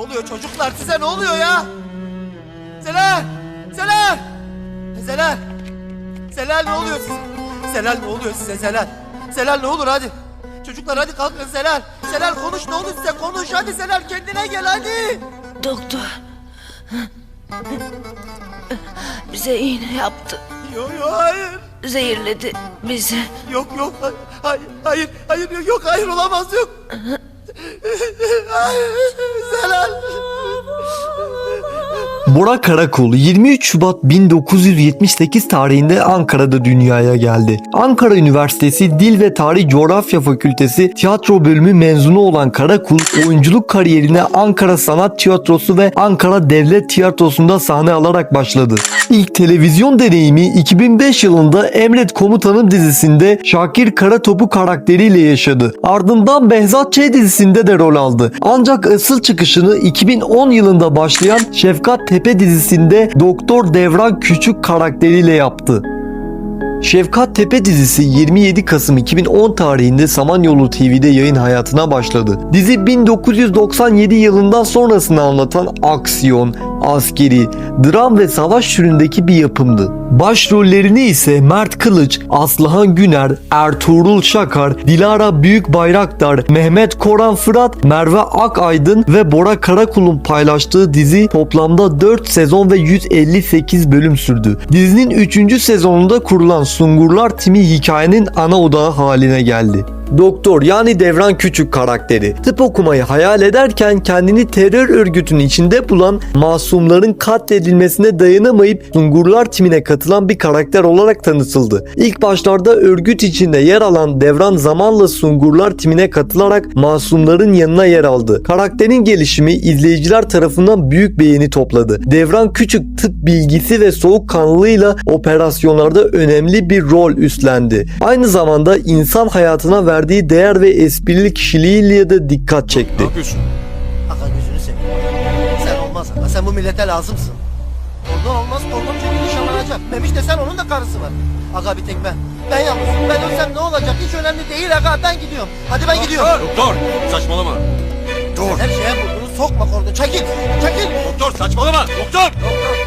oluyor çocuklar size ne oluyor ya? Zelal! Zelal! Zelal! Zelal ne oluyor size? Zelal ne oluyor size Zelal? Zelal ne olur hadi. Çocuklar hadi kalkın Zelal. Zelal konuş ne olur size konuş hadi Zelal kendine gel hadi. Doktor. Bize iğne yaptı. Yok yok hayır. Zehirledi bizi. Yok yok hayır hayır hayır hayır yok, yok hayır olamaz yok. Zelal. Bora Karakul 23 Şubat 1978 tarihinde Ankara'da dünyaya geldi. Ankara Üniversitesi Dil ve Tarih Coğrafya Fakültesi tiyatro bölümü mezunu olan Karakul, oyunculuk kariyerine Ankara Sanat Tiyatrosu ve Ankara Devlet Tiyatrosu'nda sahne alarak başladı. İlk televizyon deneyimi 2005 yılında Emret Komutanım dizisinde Şakir Karatopu karakteriyle yaşadı. Ardından Behzat Ç dizisinde de rol aldı. Ancak asıl çıkışını 2010 yılında başlayan Şefkat Tepe dizisinde Doktor Devran Küçük karakteriyle yaptı. Şefkat Tepe dizisi 27 Kasım 2010 tarihinde Samanyolu TV'de yayın hayatına başladı. Dizi 1997 yılından sonrasını anlatan aksiyon, askeri, dram ve savaş türündeki bir yapımdı. Başrollerini ise Mert Kılıç, Aslıhan Güner, Ertuğrul Şakar, Dilara Büyük Bayraktar, Mehmet Koran Fırat, Merve Akaydın ve Bora Karakul'un paylaştığı dizi toplamda 4 sezon ve 158 bölüm sürdü. Dizinin 3. sezonunda kurulan Sungurlar Timi hikayenin ana odağı haline geldi. Doktor yani Devran Küçük karakteri tıp okumayı hayal ederken kendini terör örgütünün içinde bulan masumların katledilmesine dayanamayıp Sungurlar timine katılan bir karakter olarak tanıtıldı. İlk başlarda örgüt içinde yer alan Devran zamanla Sungurlar timine katılarak masumların yanına yer aldı. Karakterin gelişimi izleyiciler tarafından büyük beğeni topladı. Devran Küçük tıp bilgisi ve soğukkanlılığıyla operasyonlarda önemli bir rol üstlendi. Aynı zamanda insan hayatına verdiği değer ve esprili kişiliğiyle de dikkat çekti. Ne yapıyorsun? Aga gözünü seveyim. Sen olmaz aga sen bu millete lazımsın. Oradan olmaz oradan çünkü nişanlanacak. Memiş de sen onun da karısı var. Aga bir tek ben. Ben yalnızım. Ben ölsem ne olacak hiç önemli değil aga ben gidiyorum. Hadi ben gidiyorum. Doktor saçmalama. Dur. Her şeye burnunu sokma kordon. Çekil. Çekil. Doktor saçmalama. Doktor. Doktor?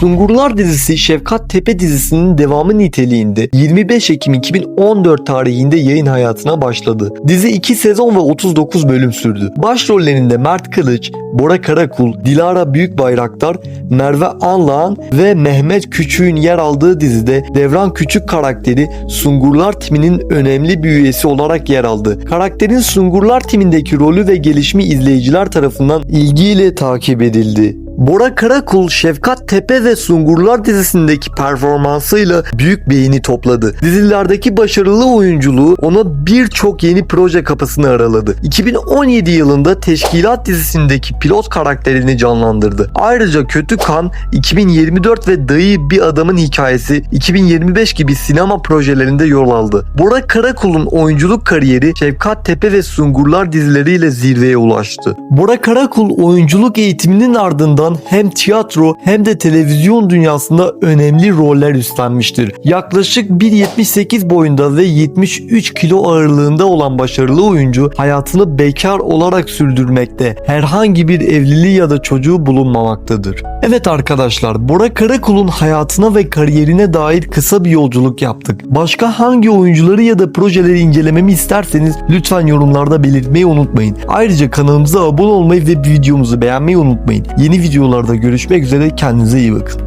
Sungurlar dizisi Şefkat Tepe dizisinin devamı niteliğinde 25 Ekim 2014 tarihinde yayın hayatına başladı. Dizi 2 sezon ve 39 bölüm sürdü. Başrollerinde Mert Kılıç, Bora Karakul, Dilara Büyükbayraktar, Merve Anlağan ve Mehmet Küçük'ün yer aldığı dizide Devran Küçük karakteri Sungurlar timinin önemli bir üyesi olarak yer aldı. Karakterin Sungurlar timindeki rolü ve gelişimi izleyiciler tarafından ilgiyle takip edildi. Bora Karakul, Şefkat Tepe ve Sungurlar dizisindeki performansıyla büyük beğeni topladı. Dizilerdeki başarılı oyunculuğu ona birçok yeni proje kapısını araladı. 2017 yılında Teşkilat dizisindeki pilot karakterini canlandırdı. Ayrıca Kötü Kan, 2024 ve Dayı Bir Adamın Hikayesi 2025 gibi sinema projelerinde yol aldı. Bora Karakul'un oyunculuk kariyeri Şefkat Tepe ve Sungurlar dizileriyle zirveye ulaştı. Bora Karakul oyunculuk eğitiminin ardından hem tiyatro hem de televizyon dünyasında önemli roller üstlenmiştir. Yaklaşık 1.78 boyunda ve 73 kilo ağırlığında olan başarılı oyuncu hayatını bekar olarak sürdürmekte. Herhangi bir evliliği ya da çocuğu bulunmamaktadır. Evet arkadaşlar Bora Karakul'un hayatına ve kariyerine dair kısa bir yolculuk yaptık. Başka hangi oyuncuları ya da projeleri incelememi isterseniz lütfen yorumlarda belirtmeyi unutmayın. Ayrıca kanalımıza abone olmayı ve videomuzu beğenmeyi unutmayın. Yeni videolarda görüşmek üzere kendinize iyi bakın.